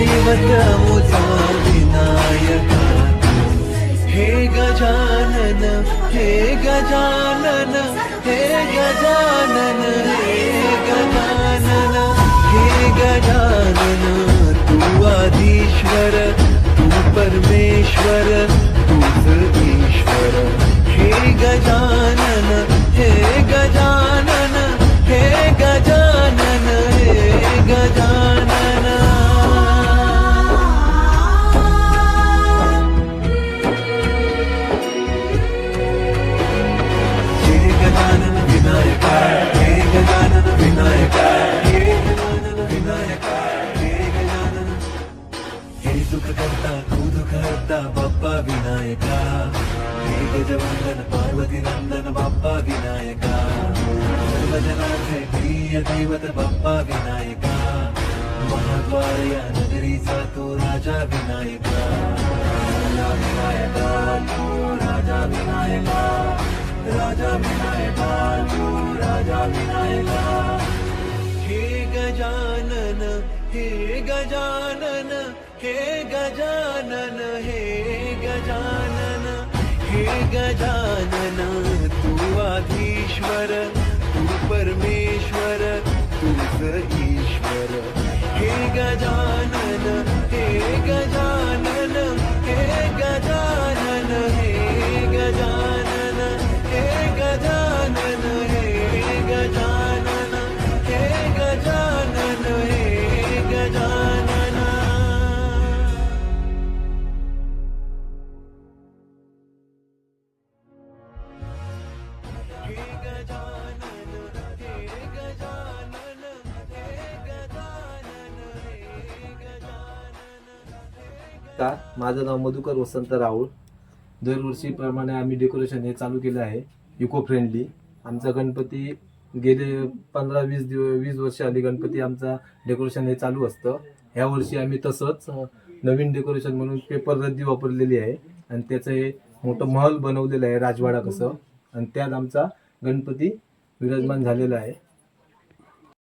दैवत मुचा विनायका हे गजानन हे गजानन हे गजानन हे गजानन हे गजानन, तू आधीश्वर, तू परमेश्वर तूच ईश्वर हे गजानन हे सुख करता तू दुःख हरता बाप्पा विनायका हे गजवंदन पार्वती नंदन बाप्पा विनायका सर्वजनाचे प्रिय दैवत बाप्पा विनायका महाद्वार या नगरीचा तो राजा विनायका राजा विनायका तू राजा विनायका राजा विनायका तू राजा विनायका हे गजानन हे गजानन हे गजानन हे गजानन हे गजानन, तू आधीश्वर, तू परमेश्वर तूच ईश्वर. हे गजानन हे गजानन गजानन हे गजानन हे गजानन हे गजानन का? माझं नाव मधुकर वसंत राऊळ. दरवर्षीप्रमाणे आम्ही डेकोरेशन हे चालू केलं आहे. इको फ्रेंडली आमचा गणपती गेले पंधरा वीस दिवस वीस वर्ष आली गणपती आमचा डेकोरेशन हे चालू असतं. ह्या वर्षी आम्ही तसंच नवीन डेकोरेशन म्हणून पेपर रद्दी वापरलेली आहे. आणि त्याचं हे मोठं महल बनवलेलं आहे राजवाडा कसं. आणि त्यात आमचा गणपती विराजमान झालेला आहे.